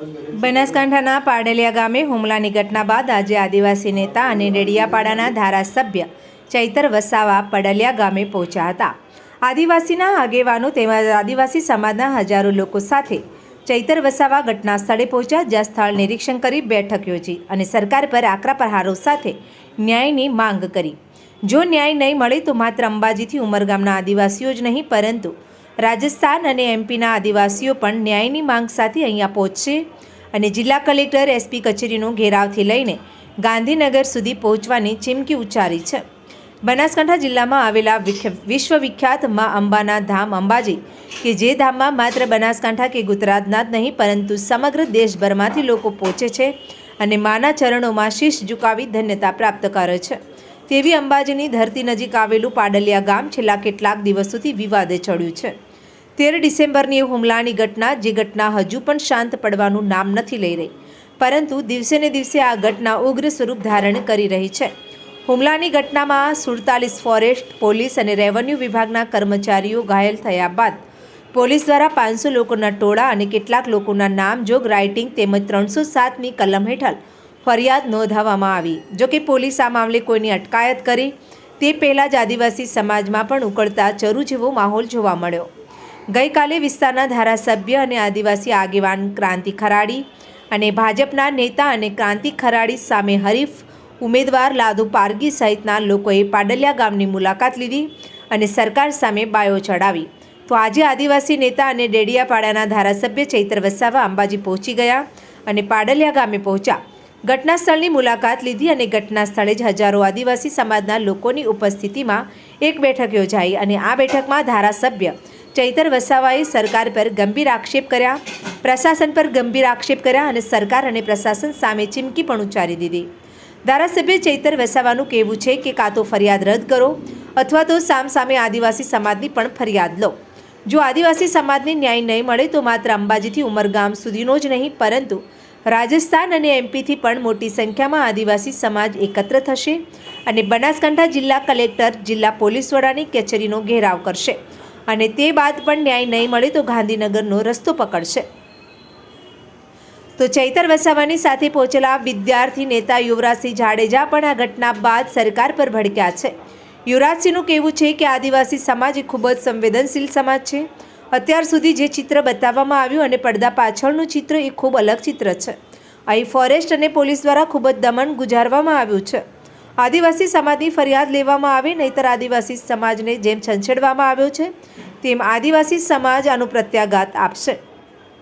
બનાસકાંઠાના પાડેલિયા ગામે હુમલાની ઘટના બાદ આજે આદિવાસી નેતા અને રેડિયાપાડાના ધારાસભ્ય ચૈતર વસાવા પડલિયા ગામે પહોંચ્યા હતા. આદિવાસીના આગેવાનો તેમજ આદિવાસી સમાજના હજારો લોકો સાથે ચૈતર વસાવા ઘટના સ્થળે પહોંચ્યા, જ્યાં સ્થળ નિરીક્ષણ કરી બેઠક યોજી અને સરકાર પર આકરા પ્રહારો સાથે ન્યાયની માંગ કરી. જો ન્યાય નહીં મળે તો માત્ર અંબાજીથી ઉમરગામના આદિવાસીઓ જ નહીં, પરંતુ રાજસ્થાન અને એમપીના આદિવાસીઓ પણ ન્યાયની માંગ સાથે અહીંયા પહોંચશે. અને જિલ્લા કલેક્ટર એસપી કચેરીનો ઘેરાવથી લઈને ગાંધીનગર સુધી પહોંચવાની ચીમકી ઉચ્ચારી છે. બનાસકાંઠા જિલ્લામાં આવેલા વિખ- વિશ્વવિખ્યાત મા અંબાના ધામ અંબાજી, કે જે ધામમાં માત્ર બનાસકાંઠા કે ગુજરાતના જ નહીં, પરંતુ સમગ્ર દેશભરમાંથી લોકો પહોંચે છે અને માના ચરણોમાં શીશ ઝુકાવી ધન્યતા પ્રાપ્ત કરે છે. તેવી અંબાજીની ધરતી નજીક આવેલું પાડલિયા ગામ છેલ્લા કેટલાક દિવસોથી વિવાદે ચડ્યું છે. તેર ડિસેમ્બરની હુમલાની ઘટના, જે ઘટના હજુ પણ શાંત પડવાનું નામ નથી લઈ રહી. પરંતુ દિવસે ને દિવસે આ ઘટના ઉગ્ર સ્વરૂપ ધારણ કરી રહી છે. હુમલાની ઘટનામાં સુડતાલીસ ફોરેસ્ટ, પોલીસ અને રેવન્યુ વિભાગના કર્મચારીઓ ઘાયલ થયા બાદ પોલીસ દ્વારા પાંચસો લોકોના ટોળા અને કેટલાક લોકોના નામ, જોગ, રાઇટિંગ તેમજ ત્રણસો સાતની કલમ હેઠળ ફરિયાદ નોંધાવવામાં આવી. જોકે પોલીસ આ મામલે કોઈની અટકાયત કરી તે પહેલાં જ આદિવાસી સમાજમાં પણ ઉકળતા ચરુ જેવો માહોલ જોવા મળ્યો. ગઈકાલે વિસ્તારના ધારાસભ્ય અને આદિવાસી આગેવાન ક્રાંતિ ખરાડી અને ભાજપના નેતા અને ક્રાંતિ ખરાડી સામે હરીફ ઉમેદવાર લાદુ પારગી સહિતના લોકોએ પાડલિયા ગામની મુલાકાત લીધી અને સરકાર સામે બાયો ચડાવી. તો આજે આદિવાસી નેતા અને ડેડિયાપાડાના ધારાસભ્ય ચૈત્ર વસાવા અંબાજી પહોંચી ગયા અને પાડલિયા ગામે પહોંચ્યા. ઘટના સ્થળની મુલાકાત લીધી અને ઘટના સ્થળે જ હજારો આદિવાસી સમાજના લોકોની ઉપસ્થિતિમાં એક બેઠક યોજાઈ અને આ બેઠકમાં ધારાસભ્ય ચૈતર વસાવાએ સરકાર પર ગંભીર આક્ષેપ કર્યા, પ્રશાસન પર ગંભીર આક્ષેપ કર્યા અને સરકાર અને પ્રશાસન સામે ચીમકી પણ ઉચ્ચારી દીધી. ધારાસભ્ય ચૈતર વસાવાનું કહેવું છે કે કાં તો ફરિયાદ રદ કરો અથવા તો સામસામે આદિવાસી સમાજની પણ ફરિયાદ લો. જો આદિવાસી સમાજને ન્યાય નહીં મળે તો માત્ર અંબાજીથી ઉમરગામ સુધીનો જ નહીં, પરંતુ રાજસ્થાન અને એમપીથી પણ મોટી સંખ્યામાં આદિવાસી સમાજ એકત્ર થશે અને બનાસકાંઠા જિલ્લા કલેક્ટર, જિલ્લા પોલીસ વડાની કચેરીનો ઘેરાવ કરશે. અને તે બાદ પણ ન્યાય નહીં મળે તો ગાંધીનગરનો રસ્તો પકડશે. તો ચૈતર વસાવાની સાથે પહોંચેલા વિદ્યાર્થી નેતા યુવરાજસિંહ જાડેજા પણ આ ઘટના બાદ સરકાર પર ભડક્યા છે. યુવરાજસિંહનું કહેવું છે કે આદિવાસી સમાજ એ ખૂબ જ સંવેદનશીલ સમાજ છે. અત્યાર સુધી જે ચિત્ર બતાવવામાં આવ્યું અને પડદા પાછળનું ચિત્ર એ ખૂબ અલગ ચિત્ર છે. અહીં ફોરેસ્ટ અને પોલીસ દ્વારા ખૂબ જ દમન ગુજારવામાં આવ્યું છે. આદિવાસી સમાજની ફરિયાદ લેવામાં આવે નહીતર આદિવાસી સમાજને જેમ છંછેડવામાં આવ્યો છે તેમ આદિવાસી સમાજ આનું પ્રત્યાઘાત આપશે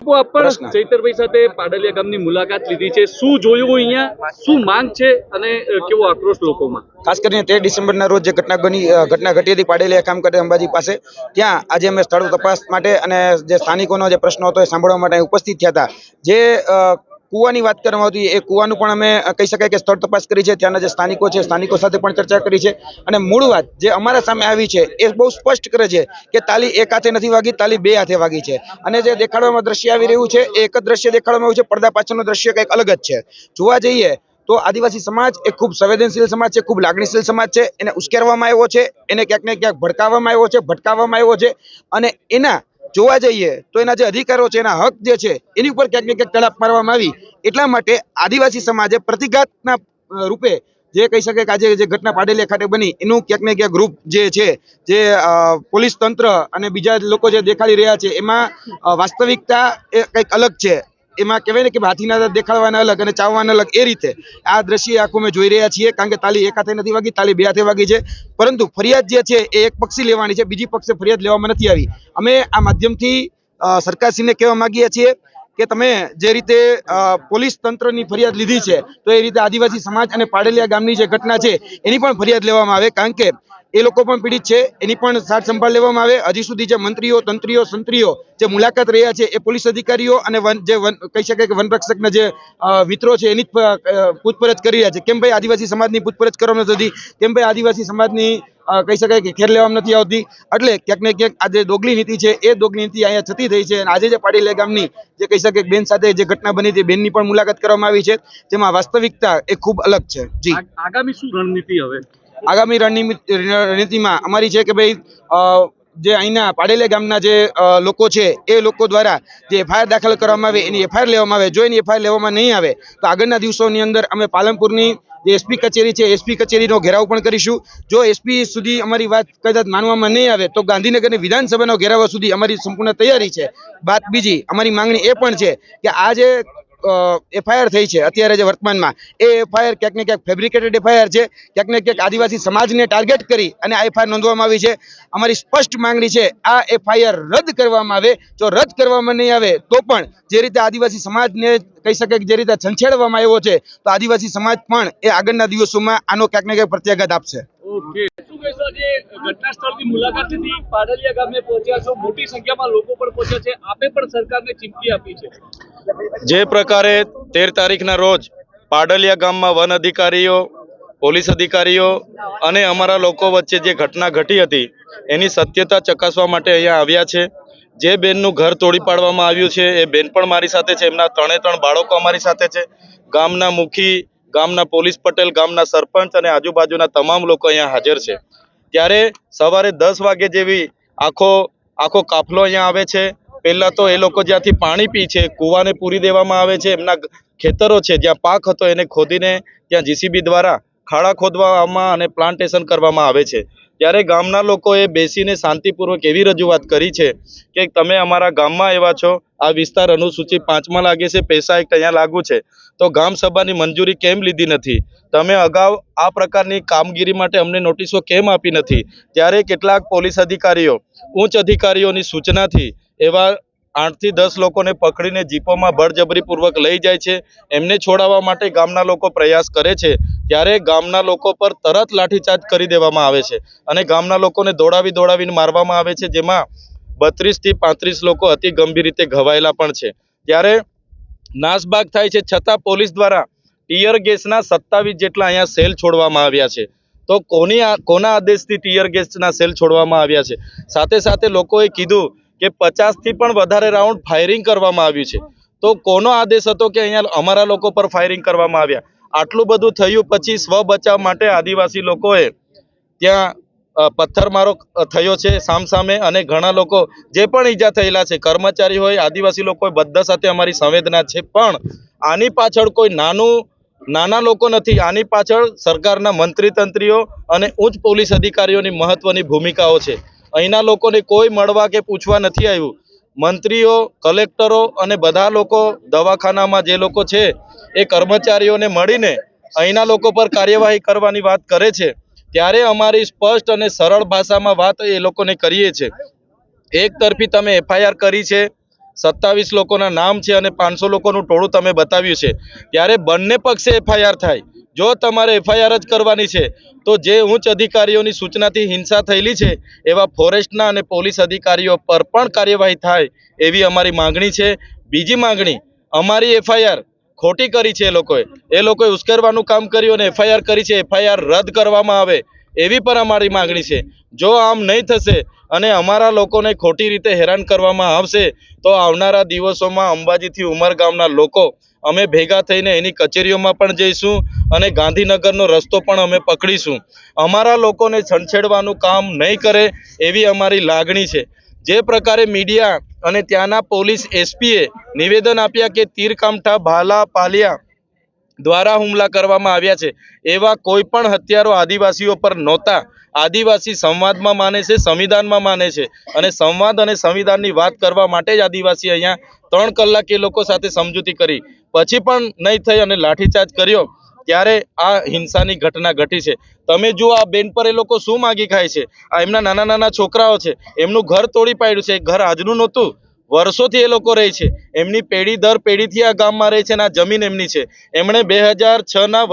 પણ ચૈતરભાઈ સાથે પાડલિયા ગામની મુલાકાત લીધી છે. શું જોયું અહીંયા? શું માંગ છે? અને કેવો આક્રોશ લોકોમાં? ખાસ કરીને તેર ડિસેમ્બરના રોજ જે ઘટના બની ઘટના ઘટી હતી પાડેલી કામ કરે અંબાજી પાસે ત્યાં આજે અમે સ્થળ તપાસ માટે અને જે સ્થાનિકોનો જે પ્રશ્ન હતો એ સાંભળવા માટે ઉપસ્થિત થયા હતા. જે અ, કૂવાની વાત કરવામાં આવતી એ કૂવાનું પણ અમે કહી શકાય કે સ્થળ તપાસ કરી છે. ત્યાંના જે સ્થાનિકો છે, સ્થાનિકો સાથે પણ ચર્ચા કરી છે. અને મૂળ વાત જે અમારા સામે આવી છે એ બહુ સ્પષ્ટ કરે છે કે તાલી એક હાથે નથી વાગી, તાલી બે હાથે વાગી છે. અને જે દેખાડવામાં દ્રશ્ય આવી રહ્યું છે એ એક જ દ્રશ્ય દેખાડવામાં આવ્યું છે. પડદા પાછળનું દ્રશ્ય કંઈક અલગ જ છે. જોવા જઈએ તો આદિવાસી સમાજ એ ખૂબ સંવેદનશીલ સમાજ છે, ખૂબ લાગણીશીલ સમાજ છે. એને ઉશ્કેરવામાં આવ્યો છે, એને ક્યાંક ને ક્યાંક ભડકાવવામાં આવ્યો છે, ભટકાવવામાં આવ્યો છે. અને એના જોવા જઈએ તો એના જે અધિકારો છે, એના હક જે છે, એની ઉપર ક્યાંક ને ક્યાંક તડાપ મારવામાં આવી. એટલા માટે આદિવાસી સમાજે પ્રતિઘાતના રૂપે જે કહી શકે કે આજે જે ઘટના પાડેલી ખાતે બની, એનું ક્યાંક ને ક્યાંક ગ્રુપ જે છે, જે પોલીસ તંત્ર અને બીજા લોકો જે દેખાડી રહ્યા છે, એમાં વાસ્તવિકતા એ કંઈક અલગ છે. એમાં કહેવાય ને કે હાથીના દેખાડવાના અલગ અને ચાવવાના અલગ, એ રીતે. આ દ્રશ્ય આખું અમે જોઈ રહ્યા છીએ. કારણ કે તાલી એક હાથે નથી વાગી, તાલી બે હાથે વાગી છે. પરંતુ ફરિયાદ જે છે એ એક પક્ષી લેવાની છે, બીજી પક્ષે ફરિયાદ લેવામાં નથી આવી. અમે આ માધ્યમથી સરકારશ્રીને કહેવા માંગીએ છીએ કે તમે જે રીતે પોલીસ તંત્રની ફરિયાદ લીધી છે, તો એ રીતે આદિવાસી સમાજ અને પાડેલિયા ગામની જે ઘટના છે, એની પણ ફરિયાદ લેવામાં આવે. કારણ કે એ લોકો પણ પીડિત છે. એની પણ સાર સંભાળ લેવામાં આવે. હજી સુધી જે મંત્રીઓ, તંત્રીઓ, સંત્રીઓ જે મુલાકાત રહ્યા છે એ પોલીસ અધિકારીઓ અને વન, જે વન, કહી શકાય કે વનરક્ષકના જે મિત્રો છે એની પૂછપરછ કરી રહ્યા છે. કેમ ભાઈ આદિવાસી સમાજની પૂછપરછ કરવામાં નથી કેમ ભાઈ આદિવાસી સમાજની કહી શકાય કે ખેર લેવામાં નથી આવતી? એટલે ક્યાંક ને ક્યાંક આજે દોગલી નીતિ છે એ દોગલી નીતિ અહીંયા થતી થઈ છે અને આજે જે પાડીલે ગામની, જે કહી શકાય બેન સાથે જે ઘટના બની હતી બેનની પણ મુલાકાત કરવામાં આવી છે. જેમાં વાસ્તવિકતા એ ખૂબ અલગ છે. જી. આગામી શું રણનીતિ હવે? આગામી રણનીતિ રણનીતિમાં અમારી છે કે ભાઈ જે અહીંના પાડેલે ગામના જે લોકો છે, એ લોકો દ્વારા જે એફઆઈઆર દાખલ કરવામાં આવે, એની એફઆઈઆર લેવામાં આવે, જો એની એફઆઈઆર લેવામાં નહીં આવે, તો આગળના દિવસોની અંદર અમે પાલનપુરની જે એસપી કચેરી છે, એસપી કચેરીનો ઘેરાવ પણ કરીશું. જો એસપી સુધી અમારી વાત કદાચ માનવામાં નહીં આવે, તો ગાંધીનગરની વિધાનસભાનો ઘેરાવા સુધી અમારી સંપૂર્ણ તૈયારી છે. વાત બીજી, અમારી માંગણી એ પણ છે કે આ જે એફઆઈઆર થઈ છે અત્યારે જે વર્તમાનમાં. એ એફઆઈઆર ક્યાંક ને ક્યાંક ફેબ્રિકેટેડ એફઆઈઆર છે. ક્યાંક ને ક્યાંક આદિવાસી સમાજને ટાર્ગેટ કરી અને આ એફઆઈઆર નોંધવામાં આવી છે. અમારી સ્પષ્ટ માંગણી છે, આ એફઆઈઆર રદ કરવામાં આવે. જો રદ કરવામાં નહીં આવે, તો પણ જે રીતે આદિવાસી સમાજને કહી શકે કે જે રીતે છંછેડવામાં આવ્યો છે, તો આદિવાસી સમાજ પણ એ આગળના દિવસોમાં આનો ક્યાંક ને ક્યાંક પ્રત્યાઘાત આપશે. મોટી સંખ્યામાં લોકો પણ પહોંચ્યા છે. આપે પણ સરકારને ચીમકી આપી છે. જે પ્રકારે તેર તારીખના રોજ પાડલિયા ગામમાં વન અધિકારીઓ, પોલીસ અધિકારીઓ અને અમારા લોકો વચ્ચે જે ઘટના ઘટી હતી, એની સત્યતા ચકાસવા માટે અહીંયા આવ્યા છે. જે બેનનું ઘર તોડી પાડવામાં આવ્યું છે, એ બેન પણ મારી સાથે છે, એમના ત્રણે ત્રણ બાળકો અમારી સાથે છે. ગામના મુખી, ગામના પોલીસ પટેલ, ગામના સરપંચ અને આજુબાજુના તમામ લોકો અહીંયા હાજર છે. ત્યારે સવારે દસ વાગે જેવી આખો આખો કાફલો અહીંયા આવે છે. પહેલા તો એ લોકો જ્યાંથી પાણી પી છે, કૂવાને પૂરી દેવામાં આવે છે, એમના ખેતરો છે, જ્યાં પાક હતો એને ખોદીને ત્યાં જીસીબી દ્વારા ખાડા ખોદવામાં અને પ્લાન્ટેશન કરવામાં આવે છે. ત્યારે ગામના લોકોએ બેસીને શાંતિપૂર્વક એવી રજૂઆત કરી છે કે તમે અમારા ગામમાં એવા છો, આ વિસ્તાર અનુસૂચિ પાંચમાં લાગે છે, પૈસા એક અહીંયા લાગુ છે. તો ગામ સભાની મંજૂરી કેમ લીધી નથી? તમે અગાઉ આ પ્રકારની કામગીરી માટે અમને નોટિસો કેમ આપી નથી? ત્યારે કેટલાક પોલીસ અધિકારીઓ, ઉચ્ચ અધિકારીઓની સૂચનાથી એવા આઠથી દસ લોકોને પકડીને જીપોમાં બળજબરીપૂર્વક લઈ જાય છે. એમને છોડાવવા માટે ગામના લોકો પ્રયાસ કરે છે. ત્યારે ગામના લોકો પર તરત લાઠીચાર્જ કરી દેવામાં આવે છે અને ગામના લોકોને દોડાવી દોડાવીને મારવામાં આવે છે, જેમાં બત્રીસથી પાંત્રીસ લોકો અતિ ગંભીર રીતે ઘવાયેલા પણ છે. ત્યારે નાસભાગ થાય છે, છતાં પોલીસ દ્વારા ટીયર ગેસના સત્તાવીસ જેટલા અહીંયા સેલ છોડવામાં આવ્યા છે. તો કોની કોના આદેશથી ટીયર ગેસના સેલ છોડવામાં આવ્યા છે? સાથે સાથે લોકોએ કીધું કે પચાસથી પણ વધારે રાઉન્ડ ફાયરિંગ કરવામાં આવ્યું છે. તો કોનો આદેશ હતો કે અહીંયા અમારા લોકો પર ફાયરિંગ કરવામાં આવ્યા? આટલું બધું થયું પછી સ્વ બચાવ માટે આદિવાસી લોકોએ ત્યાં પથ્થરમારો થયો છે સામસામે અને ઘણા લોકો જે પણ ઈજા થયેલા છે, કર્મચારી હોય, આદિવાસી લોકો બધા સાથે અમારી સંવેદના છે, પણ આની પાછળ કોઈ નાનું, નાના લોકો નથી. આની પાછળ સરકારના મંત્રી તંત્રીઓ અને ઉચ્ચ પોલીસ અધિકારીઓની મહત્વની ભૂમિકાઓ છે. અહીંના લોકોને કોઈ મળવા કે પૂછવા નથી આવ્યું. મંત્રીઓ, કલેક્ટરો અને બધા લોકો દવાખાનામાં જે લોકો છે, એ કર્મચારીઓને મળીને અહીંના લોકો પર કાર્યવાહી કરવાની વાત કરે છે. ત્યારે અમારી સ્પષ્ટ અને સરળ ભાષામાં વાત એ લોકોને કરીએ છીએ. એક તરફી તમે એફઆઈઆર કરી છે, સત્તાવીસ લોકોના નામ છે અને પાંચસો લોકોનું ટોળું તમે બતાવ્યું છે. ત્યારે બંને પક્ષે એફઆઈઆર થાય. જો તમારે એફઆઈઆર જ કરવાની છે, તો જે ઉચ્ચ અધિકારીઓની સૂચનાથી હિંસા થયેલી છે, એવા ફોરેસ્ટના અને પોલીસ અધિકારીઓ પર પણ કાર્યવાહી થાય એવી અમારી માંગણી છે. બીજી માંગણી, અમારી એફઆઈઆર ખોટી કરી છે એ લોકોએ. એ લોકોએ ઉશ્કેરવાનું કામ કર્યું અને એફઆઈઆર કરી છે. એફઆઈઆર રદ કરવામાં આવે. એવી પણ અમારી માગણી છે. જો આમ નહીં થશે અને અમારા લોકોને ખોટી રીતે હેરાન કરવામાં આવશે, તો આવનારા દિવસોમાં અંબાજીથી ઉમરગામના લોકો અમે ભેગા થઈને એની કચેરીઓમાં પણ જઈશું અને ગાંધીનગરનો રસ્તો પણ અમે પકડીશું. અમારા લોકોને છંછેડવાનું કામ નહીં કરે એવી અમારી લાગણી છે. જે પ્રકારે મીડિયા અને ત્યાંના પોલીસ એસપીએ નિવેદન આપ્યા કે તીરકામઠા, ભાલા, પાલિયા દ્વારા હુમલા કરવામાં આવ્યા છે. એવા કોઈ પણ હત્યારો આદિવાસીઓ પર નહોતા. આદિવાસી સંવાદમાં માને છે, સંવિધાનમાં માને છે. અને સંવાદ અને સંવિધાનની વાત કરવા માટે જ આદિવાસી અહીંયા ત્રણ કલાક એ લોકો સાથે સમજૂતી કરી. પછી પણ નહીં થઈ અને લાઠીચાર્જ કર્યો. ત્યારે આ હિંસાની ઘટના ઘટી છે. તમે જુઓ આ બેન પર એ લોકો શું માગી ખાય છે. આ એમના નાના નાના છોકરાઓ છે. એમનું ઘર તોડી પાડ્યું છે. ઘર આજનું નહોતું. વર્ષોથી એ લોકો રહે છે. એમની પેઢી દર પેઢીથી આ ગામમાં રહે છે અને આ જમીન એમની છે. એમણે બે હજાર છના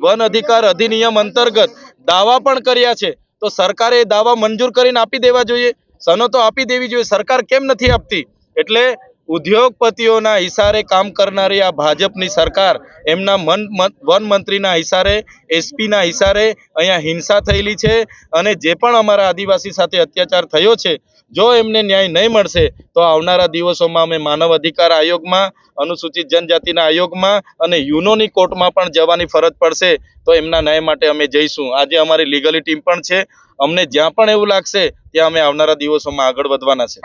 વન અધિકાર અધિનિયમ અંતર્ગત દાવા પણ કર્યા છે. તો સરકારે એ દાવા મંજૂર કરીને આપી દેવા જોઈએ? સનતો આપી દેવી જોઈએ. સરકાર કેમ નથી આપતી? એટલે ઉદ્યોગપતિઓના હિસારે કામ કરનારી આ ભાજપની સરકાર, એમના મન વન મંત્રીના ઈશારે, એસપીના હિસારે અહીંયા હિંસા થયેલી છે અને જે પણ અમારા આદિવાસી સાથે અત્યાચાર થયો છે, જો એમને ન્યાય નહીં મળશે, તો આવનારા દિવસોમાં અમે માનવ અધિકાર આયોગમાં, અનુસૂચિત જનજાતિના આયોગમાં અને યુનોની કોર્ટમાં પણ જવાની ફરજ પડશે, તો એમના ન્યાય માટે અમે જઈશું. આજે અમારી લીગલી ટીમ પણ છે. અમને જ્યાં પણ એવું લાગશે, ત્યાં અમે આવનારા દિવસોમાં આગળ વધવાના છે.